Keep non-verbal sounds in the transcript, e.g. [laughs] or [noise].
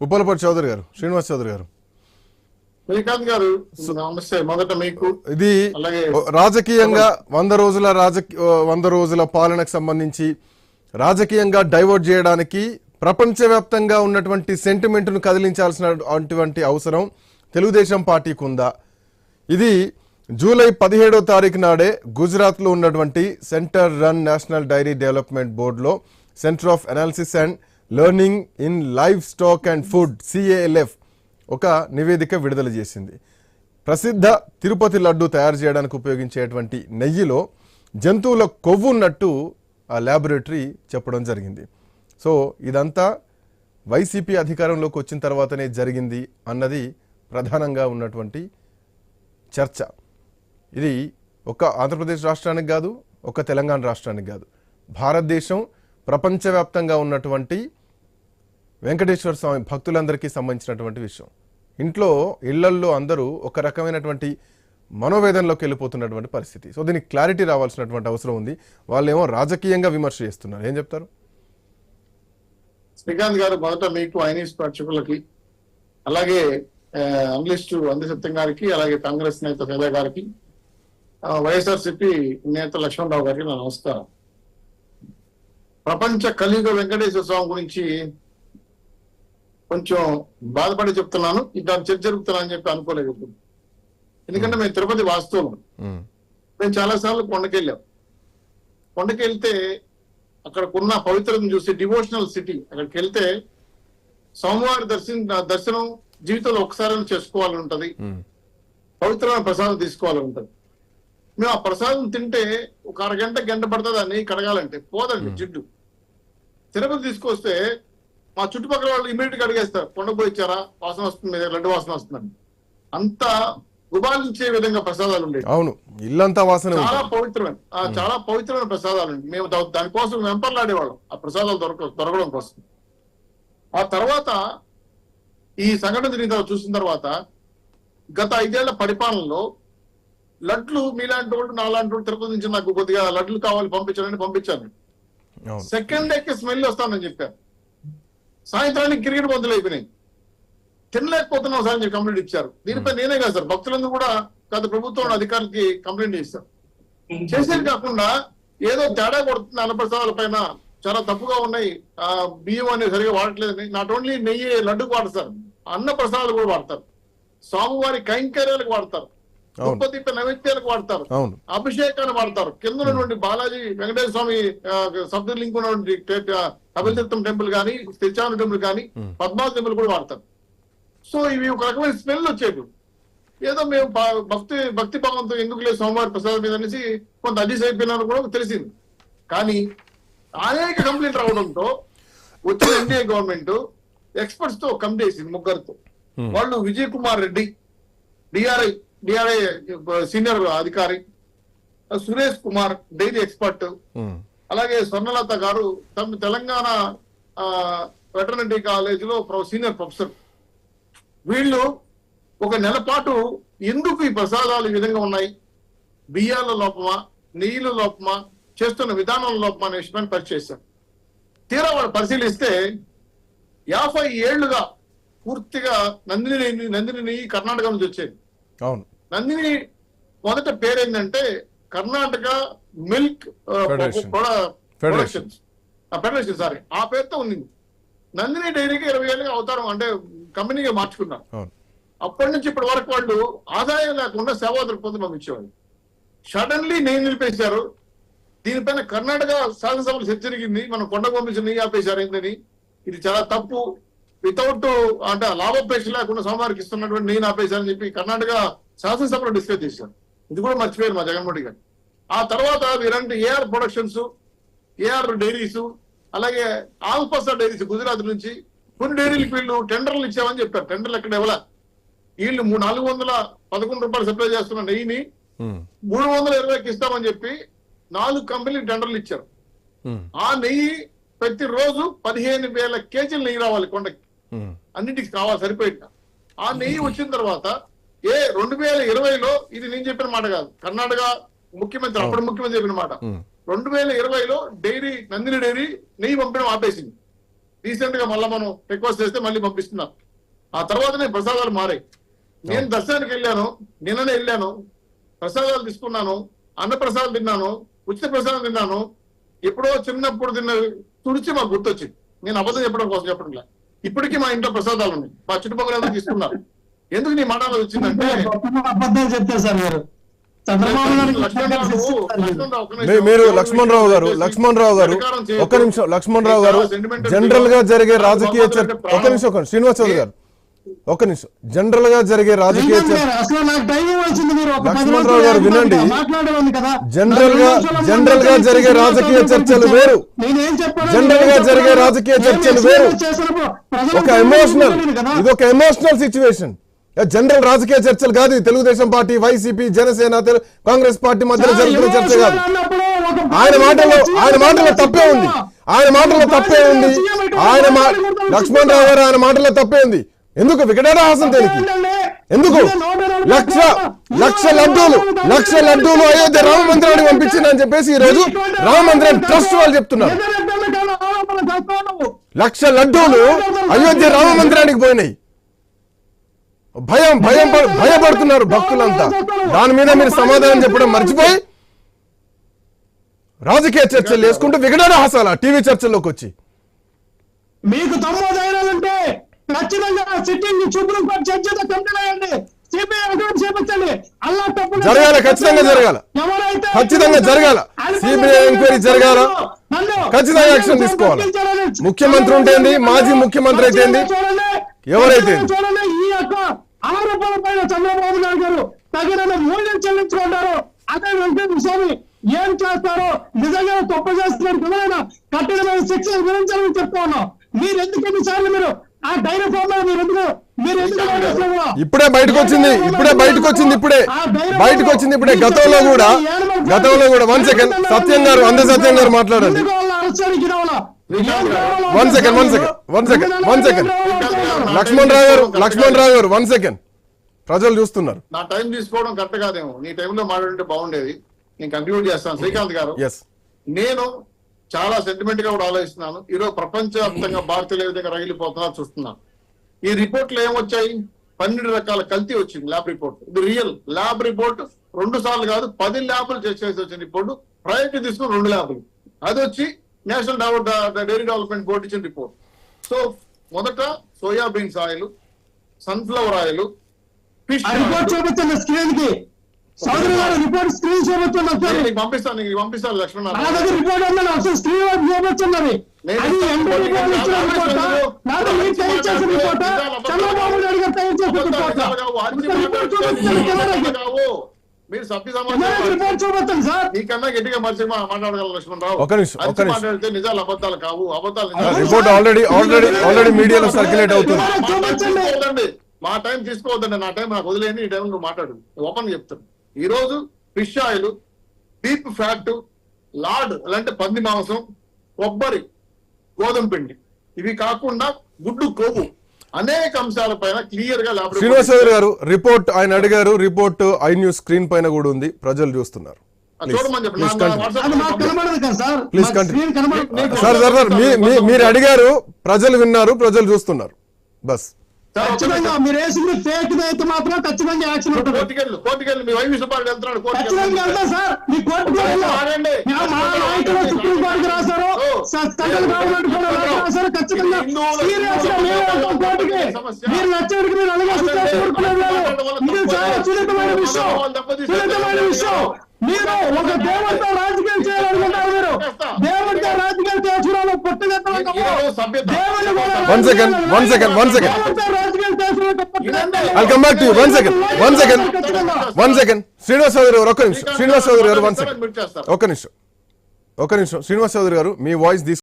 ఉప్పలపల్లి చౌదరి గారు శ్రీనివాస్ చౌదరి గారు. శ్రీకాంత్ గారు నమస్తే. మొదట మీకు ఇది రాజకీయంగా వంద రోజుల రాజకీయ వంద రోజుల పాలనకు సంబంధించి రాజకీయంగా డైవర్ట్ చేయడానికి ప్రపంచవ్యాప్తంగా ఉన్నటువంటి సెంటిమెంట్ను కదిలించాల్సినటువంటి అవసరం తెలుగుదేశం పార్టీకి ఉందా? ఇది జూలై పదిహేడో తారీఖు నాడే గుజరాత్లో ఉన్నటువంటి centre run national dairy development బోర్డులో centre of analysis and learning in livestock and food CALF ఒక నివేదిక విడుదల చేసింది. ప్రసిద్ధ తిరుపతి లడ్డు తయారు చేయడానికి ఉపయోగించేటువంటి నెయ్యిలో జంతువుల కొవ్వు ఉన్నట్టు ఆ ల్యాబొరేటరీ చెప్పడం జరిగింది. సో ఇదంతా వైసీపీ అధికారంలోకి వచ్చిన తర్వాతనే జరిగింది అన్నది ప్రధానంగా ఉన్నటువంటి చర్చ. ఇది ఒక ఆంధ్రప్రదేశ్ రాష్ట్రానికి కాదు ఒక తెలంగాణ రాష్ట్రానికి కాదు. భారతదేశం ప్రపంచవ్యాప్తంగా ఉన్నటువంటి వెంకటేశ్వర స్వామి భక్తులందరికీ సంబంధించినటువంటి విషయం. ఇంట్లో ఇళ్ళల్లో అందరూ ఒక రకమైనటువంటి మనోవేదనలోకి వెళ్ళిపోతున్నటువంటి పరిస్థితి. సో దీనికి క్లారిటీ రావాల్సినటువంటి అవసరం ఉంది. వాళ్ళేమో రాజకీయంగా విమర్శ చేస్తున్నారు. ఏం చెప్తారు? శ్రీకాంత్ గారు మొదట మీకు ఐనీస్ ప్రేక్షకులకి అలాగే అనలిస్టు అందిసత్యం గారికి అలాగే కాంగ్రెస్ నేత సదా గారికి వైఎస్ఆర్సిపి నేత లక్ష్మణరావు గారికి నా నమస్కారం. ప్రపంచ కలియుగ వెంకటేశ్వర స్వామి గురించి కొంచెం బాధపడి చెప్తున్నాను. ఇంకా చర్చ జరుగుతున్నానని చెప్పి అనుకోలేదు. ఎందుకంటే మేము. తిరుపతి వాస్తవం మేము. చాలా సార్లు కొండకెళ్ళాం. కొండకెళ్తే అక్కడ ఉన్న పవిత్రతను చూసి డివోషనల్ సిటీ అక్కడికి వెళ్తే సోమవారి దర్శన దర్శనం జీవితంలో ఒకసారి చేసుకోవాలని ఉంటది. పవిత్రమైన ప్రసాదం తీసుకోవాలని ఉంటది. మేము ఆ ప్రసాదం తింటే ఒక అరగంట గంట పడుతుంది. అని కడగాలంటే. పోదండి జిడ్డు. తిరుపతి తీసుకొస్తే మా చుట్టుపక్కల వాళ్ళు ఇమీడియట్గా అడిగేస్తారు కొండపోయి ఇచ్చారా వాసన వస్తుంది లడ్డు వాసన వస్తుందని. అంత గుబాలించే విధంగా ప్రసాదాలు ఉండేవి. అవును ఇల్లంతా వాసన చాలా పవిత్రమైన చాలా పవిత్రమైన ప్రసాదాలు మేము దానికోసం వెంపర్లాడేవాళ్ళం. ఆ ప్రసాదాలు దొరక దొరకడం కోసం. ఆ తర్వాత ఈ సంఘటన జరిగిన తర్వాత చూసిన తర్వాత గత ఐదేళ్ళ పరిపాలనలో లడ్లు మీలాంటి వాళ్ళు నాలాంటి వాళ్ళు తిరుపతి నుంచి నాకు కొద్దిగా లడ్లు కావాలి పంపించాలని పంపించాను. సెకండ్ డే కి స్మెల్ వస్తానని చెప్పారు సాయంత్రానికి క్రికెట్ బంతులు అయిపోయినాయి. తినలేకపోతున్నాం సార్ అని చెప్పి కంప్లైంట్ ఇచ్చారు. దీనిపై నేనే కాదు సార్ భక్తులందరూ కూడా గత ప్రభుత్వం అధికారులకి కంప్లైంట్ చేశారు. చేసేది కాకుండా ఏదో తేడా కొడుతుంది అన్నప్రసాదాల పైన. చాలా తప్పుగా ఉన్నాయి. ఆ బియ్యం అనేది సరిగా వాడట్లేదని. నాట్ ఓన్లీ నెయ్యి లడ్డుకు వాడతారు అన్న ప్రసాదాలు కూడా వాడతారు. స్వామివారి కైంకర్యాలకు వాడతారు. అవును. దుప్పతిప్ప నైవేద్యాలకు వాడతారు. అభిషేకాన్ని వాడతారు. కింద ఉన్నటువంటి బాలాజీ వెంకటేశ్వర స్వామి లింక్ ఉన్నటువంటి కపిలతీర్థం టెంపుల్ కానీ తిరుచాన టెంపుల్ కానీ. పద్మావతి టెంపుల్ కూడా వాడతారు. సో ఇవి ఒక రకమైన స్మెల్ వచ్చేది ఏదో మేము భక్తి భక్తి భావంతో ఎందుకు లేదు సోమవారి ప్రసాదం మీద అనేసి కొంత అడ్జస్ట్ అయిపోయినారు కూడా తెలిసింది. కానీ అనేక కంప్లైంట్ రావడంతో వచ్చిన ఎన్డీఏ గవర్నమెంట్ ఎక్స్పర్ట్స్తో కమిటీ వేసింది ముగ్గురితో. వాళ్ళు Vijay Kumar Reddy DRI DRI senior అధికారి సురేష్ కుమార్ డైరీ ఎక్స్పర్ట్. అలాగే స్వర్ణలత గారు తమ తెలంగాణ వెటర్నరీ కాలేజ్లో సీనియర్ ప్రొఫెసర్. వీళ్ళు ఒక నెల పాటు ఎందుకు ఈ ప్రసాదాలు ఈ విధంగా ఉన్నాయి? బియ్యాల లోపమా నెయ్యిల లోపమా చేస్తున్న విధానం లోపమా అనే విషయాన్ని పరిచేశారు తీరా వాళ్ళు పరిశీలిస్తే యాభై ఏళ్ళుగా పూర్తిగా నందిని నందిని నెయ్యి కర్ణాటక నుంచి వచ్చేది. అవును. నందిని మొదట పేరేంటంటే కర్ణాటక మిల్క్ ఫెడరేషన్. సారీ. ఆ పేరుతో ఉంది నందిని డైరీకి ఇరవై ఏళ్ళుగా అవతారం అంటే కంపెనీగా మార్చుకున్నారు. అప్పటి నుంచి ఇప్పటి వరకు వాళ్ళు ఆదాయం లేకుండా సేవా దృక్పథం పంపించేవాళ్ళు సడన్లీ నెయ్యి నిలిపేశారు. దీనిపైన కర్ణాటక శాసనసభలు చర్చ జరిగింది మనం కొండ పంపించిన నెయ్యి ఆపేశారు ఏంటని. ఇది చాలా తప్పు. వితౌట్ అంటే లాభాపేక్ష లేకుండా సోమవారికి ఇస్తున్నటువంటి నెయ్యి ఆపేశారని చెప్పి కర్ణాటక శాసనసభలో డిస్కస్ చేశారు ఇది కూడా మర్చిపోయారు మా జగన్మోహన్ గారు. ఆ తర్వాత వీరంటే ఏఆర్ ప్రొడక్షన్స్ ఏఆర్ డైరీస్ అలాగే ఆల్ఫసా డైరీస్ గుజరాత్ నుంచి కొన్ని డైరీలకు వీళ్ళు టెండర్లు ఇచ్చామని చెప్పారు. టెండర్లు ఎక్కడ ఇవ్వాల? వీళ్ళు మూడు నాలుగు వందల పదకొండు రూపాయలు సప్లై చేస్తున్న నెయ్యిని మూడు వందల ఇరవైకి ఇస్తామని చెప్పి నాలుగు కంపెనీలు టెండర్లు ఇచ్చారు. ఆ నెయ్యి ప్రతి రోజు పదిహేను వేల కేజీలు నెయ్యి రావాలి కొండకి. అన్నిటికి కావాలి సరిపోయింది? ఆ నెయ్యి వచ్చిన తర్వాత ఏ రెండు వేల ఇరవైలో ఇది నేను చెప్పిన మాట కాదు. కర్ణాటక ముఖ్యమంత్రి అప్పుడు ముఖ్యమంత్రి చెప్పిన మాట. రెండు వేల ఇరవైలో డైరీ నందిని డైరీ నెయ్యి పంపడం ఆపేసింది. రీసెంట్గా మళ్ళీ మనం రిక్వెస్ట్ చేస్తే మళ్ళీ పంపిస్తున్నాం ఆ తర్వాతనే ప్రసాదాలు మారాయి. నేను దర్శనానికి వెళ్ళాను నిన్ననే వెళ్ళాను ప్రసాదాలు తీసుకున్నాను అన్న ప్రసాదం తిన్నాను ఉచిత ప్రసాదం తిన్నాను ఎప్పుడో చిన్నప్పుడు తిన్న తుడిచి మాకు గుర్తొచ్చింది. నేను అబద్ధం చెప్పడం కోసం చెప్పడం. ఇప్పటికీ మా ఇంట్లో ప్రసాదాలు ఉన్నాయి. మా చుట్టుపక్కల తీసుకున్నారు. [laughs] ఎందుకు నీ మాట అలా వచ్చిందంటే అబద్ధాలు చెప్తారు సార్ మీరు నిమిషం. మీరు గారు లక్ష్మణరావు గారు అధికారం చేయొద్దు. ఒక్క నిమిషం లక్ష్మణరావు గారు చాలా sentimental జనరల్గా. జరిగే రాజకీయ చర్చ ప్రాణం. నిమిషం ఒక్క శ్రీనివాస్ చౌదరి గారు ఒక్క నిమిషం జనరల్గా జరిగే రాజకీయ ఒక లక్ష్మణరావు నిమిషాలు గారు వినండి. జనరల్ గా- జనరల్గా జరిగే రాజకీయ చర్చలు వేరు. నేనేం చెప్పాను జనరల్గా జరిగే రాజకీయ చర్చలు వేరు. ఒక ఎమోషనల్ ఇది ఒక ఎమోషనల్ సిచ్యువేషన్ జనరల్ రాజకీయ చర్చలు కాదు Telugu Desam party YCP Janasena Congress party మధ్యలో జరుగుతున్న చర్చ కాదు. ఆయన మాటల్లో ఆయన మాటల్లో తప్పే ఉంది. ఆయన మాటల్లో తప్పే ఉంది. ఆయన లక్ష్మణ్ రావు గారు ఆయన మాటల్లో తప్పే ఉంది. ఎందుకు? వికటాటహాసం దేనికి? ఎందుకు? లక్ష లక్ష లడ్డూలు లక్ష లడ్డూలు అయోధ్య రామ మందిరానికి పంపించిందని చెప్పేసి ఈ రోజు రామ మందిరం ట్రస్ట్ వాళ్ళు చెప్తున్నారు. లక్ష లడ్డూలు అయోధ్య రామ మందిరానికి పోయినాయి. భయం భయం భయపడుతున్నారు భక్తులంతా దాని మీద మీరు సమాధానం చెప్పడం మర్చిపోయి రాజకీయ చర్చలు వేసుకుంటూ వికటాట హాసాల టీవీ చర్చల్లోకి వచ్చి మీకు తమ్ముడు ధైర్యాలంటే ఖచ్చితంగా సిట్టింగ్ సుప్రీం కోర్టు కంప్లైంట్ అయ్యండి సిబిఐ జరగాల, ఖచ్చితంగా జరగాల. ఖచ్చితంగా జరగాల. CBI ఎంక్వైరీ జరగాల. ఖచ్చితంగా యాక్షన్ తీసుకోవాలి. ముఖ్యమంత్రి ఉంటే ఏంది, మాజీ ముఖ్యమంత్రి అయితే ఎవరైతే ఏంది. చూడండి ఈ యొక్క ఆరోపణల పైన చంద్రబాబు నాయుడు గారు తగిన మూల్యం చెల్లించుకుంటారు. అదే వెంకటేశ్వర స్వామి ఏం చేస్తారో నిజంగా తప్పు చేస్తున్నారు ఎవరైనా కఠినమైన శిక్షలు విధించాలని చెప్తా ఉన్నాం. మీరు ఎందుకు ఎన్నిసార్లు మీరు ఆ డైరీ ఫామ్లో మీరు ఎందుకు మీరు ఎందుకు మాట్లాడుతున్నారు? ఇప్పుడే బయటకు వచ్చింది ఇప్పుడే బయటకు వచ్చింది ఇప్పుడే బయటకు వచ్చింది ఇప్పుడే గతంలో కూడా గతంలో కూడా వన్ సెకండ్ సత్యం గారు అంద సత్యం గారు మాట్లాడండి. One second one second one second one second Laxman Rao garu Laxman Rao గారు వన్ సెకండ్ ప్రజలు చూస్తున్నారు. నా టైం తీసుకోవడం కరెక్ట్ కాదేమో. నీ టైంలో మాట్లాడుంటే బాగుండేది. నేను కంక్లూడ్ చేస్తాను. శ్రీకాంత్ గారు నేను చాలా సెంటిమెంట్గా కూడా ఆలోచిస్తున్నాను. ఈరోజు ప్రపంచవ్యాప్తంగా భారతీయులు ఏ విధంగా రగిలిపోతున్నారు చూస్తున్నాను. ఈ రిపోర్ట్లు ఏమొచ్చాయి? పన్నెండు రకాల కల్తీ వచ్చింది ల్యాబ్ రిపోర్ట్. ఇది రియల్ ల్యాబ్ రిపోర్ట్ రెండు సార్లు కాదు పది ల్యాబ్లు చెక్ చేసి వచ్చిన రిపోర్ట్. ప్రయారిటీ తీసుకుని రెండు ల్యాబ్లు. అది వచ్చి నేషనల్ డైరీ డెవలప్మెంట్ బోర్డు ఇచ్చిన రిపోర్ట్. సో మొదట సోయాబీన్స్ ఆయిల్ సన్ఫ్లవర్ ఆయిల్ ఆ రిపోర్ట్ చూపించండి స్క్రీన్కి సోదరు గారు రిపోర్ట్ స్క్రీన్ చూపించండి ఒకసారి నీకు పంపిస్తాను నీకు పంపిస్తాను లక్ష్మణ్ నా దగ్గర రిపోర్ట్ ఉందని ఒకసారి స్క్రీన్ వైపు చూపించండి నేను అది ఎంపీ రిపోర్ట్ ఇచ్చిన రిపోర్ట్? మీరు తయారు చేసిన రిపోర్ట్? చంద్రబాబు నాయుడు గారు తయారు చేసిన రిపోర్ట్? రిపోర్ట్ చూపించండి కెమెరాకి మీరు సభ్య రిపోర్ట్ చూపించండి సార్. నీకన్నా గట్టిగా మనిషి మాట్లాడగల లక్ష్మణ్ రావు. ఒక నిమిషం, ఒక నిమిషం. మాట్లాడితే నిజాలు అబద్ధాలు కావు. అబద్ధాలు. రిపోర్ట్ ఆల్రెడీ ఆల్రెడీ ఆల్రెడీ మీడియాలో సర్క్యులేట్ అవుతుంది. తీసుకోవద్దండి మా టైం తీసుకోవద్దండి నా టైం నాకు వదిలేని ఈ టైం నువ్వు మాట్లాడు. ఓపెన్ చెప్తాను ఈ రోజు fish oil deep fat lard అంటే పంది మాంసం కొబ్బరి గోధుమ పిండి. ఇవి కాకుండా గుడ్డు కొవ్వు అనేక అంశాలపైన క్లియర్గా ల్యాబ్ శ్రీనివాస్ చౌదరి గారు రిపోర్ట్ ఆయన అడిగారు. రిపోర్ట్ ఐ న్యూస్ స్క్రీన్ పైన కూడా ఉంది. ప్రజలు చూస్తున్నారు. మీరు అడిగారు ప్రజలు విన్నారు ప్రజలు చూస్తున్నారు. బస్. ఖచ్చితంగా. మీరు వేసింది ఫేక్ అయితే మాత్రం ఖచ్చితంగా యాక్షన్ ఉంటుంది కోర్టుకెళ్ళు కోర్టుకెళ్ళు మీ వైవి సుబ్బారెడ్డి వెళ్తున్నాడు ఖచ్చితంగా వెళ్తాం సార్ మీ నాయకులు సుప్రీం కోర్టుకు రాశారు సెంట్రల్ గవర్నమెంట్ కూడా రాశారు ఖచ్చితంగా సీరియస్గా మేము వెళ్తాం కోర్టుకి మీరు నచ్చేటికి మీరు అలిగేసి కోరుకునేది లేదు. ఇది చాలా సున్నితమైన విషయం సున్నితమైన విషయం మీరు ఒక దేవుడితో రాజకీయం చేయాలనుకుంటారు second. దేవుడితో రాజకీయం చేసుకోవడం పుట్టగెత్తడం. I'll come back to you. One second, one second. One second Srinivas Chowdary garu ఒక్క నిమిషం. శ్రీనివాస్ చౌదరి గారు వన్ సెకండ్ ఒక్క నిమిషం. ఒక్క నిమిషం. శ్రీనివాస్ చౌదరి గారు మీ వాయిస్